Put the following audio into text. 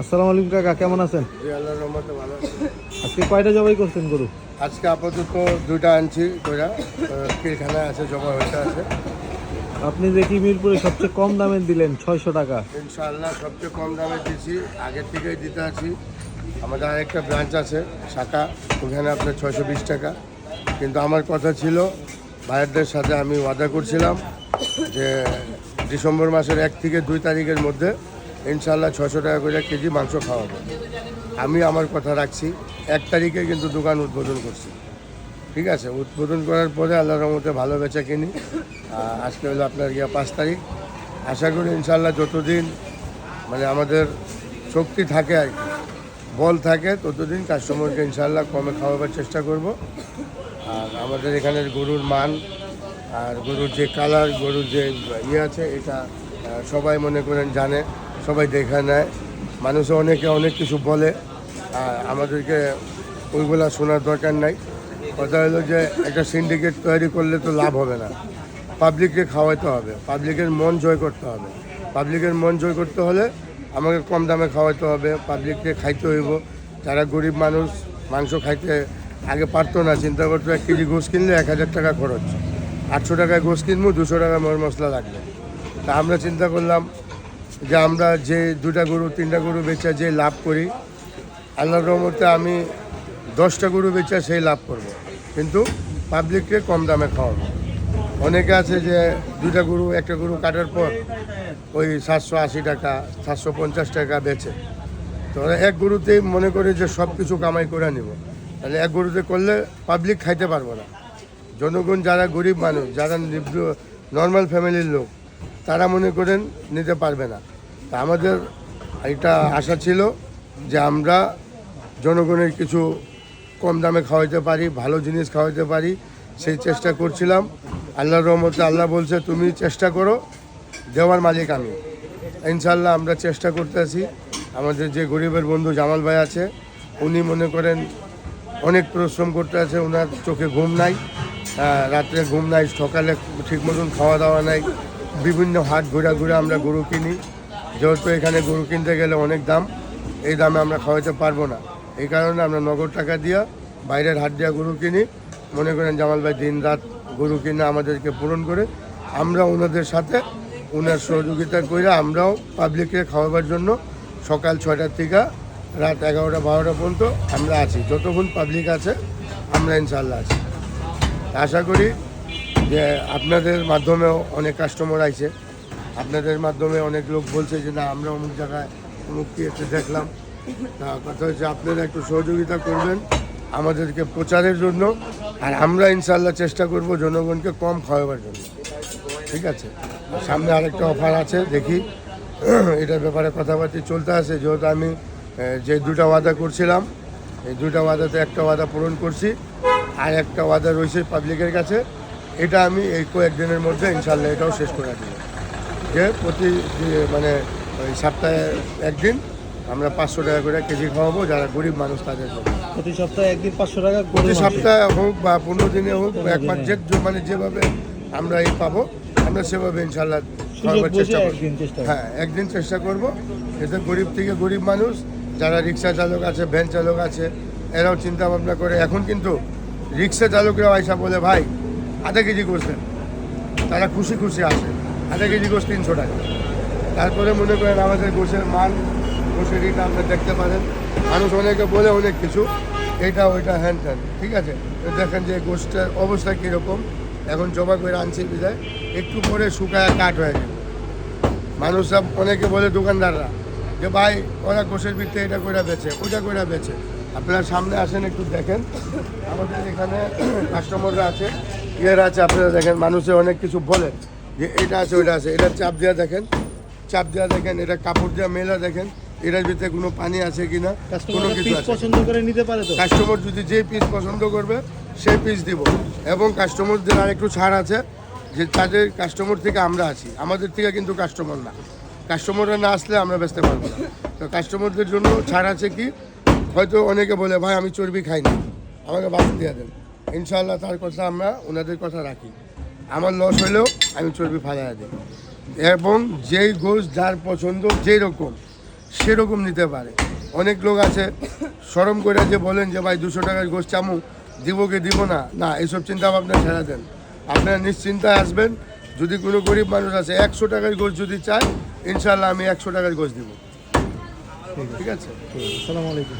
আসসালামু আলাইকুম কাকা কেমন আছেন? জি আল্লাহর রহমতে ভালো আছি। আজকে কয়টা জবাই করছেন গরু? আজকে আপাতত দুইটা আনছি কইরা কিরখানায় আছে জমা হইতে আছে। আপনি দেখি মিরপুরে সবচেয়ে কম দামে দিলেন ছয়শো টাকা? ইনশাআল্লাহ সবচেয়ে কম দামে দিচ্ছি আগের থেকেই দিতে আছি। আমাদের আরেকটা ব্রাঞ্চ আছে শাখা ওখানে আপনার ছয়শো বিশ টাকা। কিন্তু আমার কথা ছিল ভাইয়ারদের সাথে আমি ওয়াদা করছিলাম যে ডিসেম্বর মাসের এক থেকে দুই তারিখের মধ্যে ইনশাআল্লাহ ছশো টাকা করে কেজি মাংস খাওয়াবো। আমি আমার কথা রাখছি, এক তারিখে কিন্তু দোকান উদ্বোধন করছি। ঠিক আছে? উদ্বোধন করার পরে আল্লাহর রহমতে ভালো বেচা কিনি। আজকে হলো আপনার গিয়া পাঁচ তারিখ। আশা করি ইনশাল্লাহ যতদিন মানে আমাদের শক্তি থাকে আর কি, বল থাকে, ততদিন কাস্টমারকে ইনশাল্লাহ কমে খাওয়াবার চেষ্টা করব। আর আমাদের এখানের গরুর মান আর গরুর যে কালার, গরুর যে ইয়ে আছে, এটা সবাই মনে করেন জানে। সবাই দেখে নেয়। মানুষও অনেকে অনেক কিছু বলে। আর আমাদেরকে ওইগুলা শোনার দরকার নাই। কথা হলো যে, একটা সিন্ডিকেট তৈরি করলে তো লাভ হবে না। পাবলিককে খাওয়াইতে হবে। পাবলিকের মন জয় করতে হবে। পাবলিকের মন জয় করতে হলে আমাকে কম দামে খাওয়াইতে হবে। পাবলিককে খাইতে হইব। যারা গরিব মানুষ, মাংস খাইতে আগে পারতো না, চিন্তা করতো এক কেজি গোস কিনলে এক হাজার টাকা খরচ। আটশো টাকায় গোস কিনবো, দুশো টাকা মর মশলা লাগবে। তা আমরা চিন্তা করলাম যে আমরা যে দুটা গরু, তিনটা গরু বেচা যে লাভ করি, আল্লাহর রহমতে আমি দশটা গরু বেচা সেই লাভ করব। কিন্তু পাবলিককে কম দামে খাওয়াবো। অনেকে আছে যে দুটা গরু, একটা গরু কাটার পর ওই সাতশো আশি টাকা, সাতশো পঞ্চাশ টাকা বেচে। তো এক গরুতেই মনে করে যে সব কিছু কামাই করে নিব। তাহলে এক গরুতে করলে পাবলিক খাইতে পারব না। জনগণ যারা গরিব মানুষ, যারা নর্মাল ফ্যামিলির লোক, তারা মনে করেন নিতে পারবে না। আমাদের এটা আশা ছিল যে আমরা জনগণের কিছু কম দামে খাওয়াইতে পারি, ভালো জিনিস খাওয়াইতে পারি, সেই চেষ্টা করছিলাম। আল্লাহর রহমতে আল্লাহ বলছে, তুমি চেষ্টা করো, দেওয়ার মালিক আমি। ইনশাল্লাহ আমরা চেষ্টা করতে আছি। আমাদের যে গরিবের বন্ধু জামাল ভাই আছে, উনি মনে করেন অনেক পরিশ্রম করতে আছে ওনার চোখে ঘুম নাই রাত্রে ঘুম নাই, সকালে ঠিক মতন খাওয়া দাওয়া নাই, বিভিন্ন হাট ঘোরা ঘুরে আমরা গরু কিনি। যেহেতু এখানে গরু কিনতে গেলে অনেক দাম, এই দামে আমরা খাওয়াতে পারব না। এই কারণে আমরা নগদ টাকা দিয়া বাইরের হাট দিয়া গরু কিনি। মনে করেন জামাল ভাই দিন রাত গরু কিনে আমাদেরকে পূরণ করে, আমরা ওনাদের সাথে ওনার সহযোগিতা করে আমরাও পাবলিককে খাওয়াবার জন্য সকাল ছয়টার থেকে রাত এগারোটা, বারোটা পর্যন্ত আমরা আছি। যতক্ষণ পাবলিক আছে, আমরা ইনশাল্লাহ আছি। আশা করি যে আপনাদের মাধ্যমেও অনেক কাস্টমার আইছে। আপনাদের মাধ্যমে অনেক লোক বলছে যে, না, আমরা অমুক জায়গায় অমুক একটু দেখলাম। তা কথা হচ্ছে আপনারা একটু সহযোগিতা করবেন আমাদেরকে প্রচারের জন্য, আর আমরা ইনশাল্লাহ চেষ্টা করব জনগণকে কম খাওয়াবার জন্য। ঠিক আছে? সামনে আরেকটা অফার আছে, দেখি। এটার ব্যাপারে কথাবার্তা চলতে আছে, যেহেতু আমি যে দুটা ওয়াদা করছিলাম, এই দুটা ওয়াদাতে একটা ওয়াদা পূরণ করছি, আর একটা ওয়াদা রয়েছে পাবলিকের কাছে। এটা আমি এই কয়েকদিনের মধ্যে ইনশাল্লাহ এটাও শেষ করে দেবো। যে প্রতি মানে ওই সপ্তাহে একদিন আমরা পাঁচশো টাকা করে কেজি খাওয়াবো যারা গরিব মানুষ তাদের প্রতি সপ্তাহে একদিন পাঁচশো টাকা প্রতি সপ্তাহে হোক বা পনেরো দিনে হোক এক মাস যে মানে যেভাবে আমরা এই পাবো আমরা সেভাবে ইনশাল্লাহ খাওয়াবার চেষ্টা করব। চেষ্টা করব। হ্যাঁ একদিন চেষ্টা করব। এতে গরিব থেকে গরিব মানুষ যারা রিক্সা চালক আছে ভ্যান চালক আছে এরাও চিন্তা ভাবনা করে। এখন কিন্তু রিক্সা চালকরাও আইসা বলে ভাই আধা কেজি করছেন। তারা খুশি খুশি আসে। আধা কেজি গোস তিনশো টাকা। তারপরে মনে করেন আমাদের গোসের মান গোসের এটা আপনি দেখতে পারেন। মানুষ অনেকে বলে অনেক কিছু, এটা ওইটা হ্যান ত্যান, ঠিক আছে? দেখেন যে গোষ্ঠের অবস্থা কীরকম। এখন জমা করে আনছি বিদায়। একটু পরে শুকায় কাঠ হয়ে যাবে। মানুষরা অনেকে বলে দোকানদাররা যে, ভাই, ওরা গোসের ভিত্তে এটা করে বেছে ওইটা করে বেচে। আপনারা সামনে আসেন, একটু দেখেন। আমাদের এখানে কাস্টমাররা আছে। ইয়েরা আছে, আপনারা দেখেন, মানুষে অনেক কিছু বলে। যে এটা আছে ওইটা আছে। এটা চাপ দেওয়া দেখেন। চাপ দেওয়া দেখেন এটা কাপড় দেওয়া মেলা দেখেন। এটার ভিতরে কোনো পানি আছে কিনা কোনো কিছু পছন্দ করে নিতে পারে তো? কাস্টমার যদি যে পিস পছন্দ করবে সেই পিস দিব। এবং কাস্টমারদের আর একটু ছাড় আছে যে তাদের কাস্টমার থেকে আমরা আছি। আমাদের থেকে কিন্তু কাস্টমার না। কাস্টমাররা না আসলে আমরা বেচতে পারব না। তো কাস্টমারদের জন্য ছাড় আছে কি? হয়তো অনেকে বলে ভাই আমি চর্বি খাই না আমাকে বাদ দিয়ে দেন। ইনশাল্লাহ তার কথা আমরা ওনাদের কথা রাখি। আমার লস হলেও আমি চর্বি ফালাই দিই এবং যেই গোশ যার পছন্দ যেই রকম সেরকম নিতে পারে। অনেক লোক আছে সরম করে যে বলেন যে, ভাই, দুশো টাকার গোস চামু, দিব কি দিব না? না, এসব চিন্তা ভাবনা ছেড়ে দেন। আপনারা নিশ্চিন্তায় আসবেন, যদি কোনো গরিব মানুষ আছে, একশো টাকার গোস যদি চায় ইনশাল্লাহ আমি একশো টাকার গোস দিব। ঠিক আছে? ঠিক আছে, আসসালামু আলাইকুম।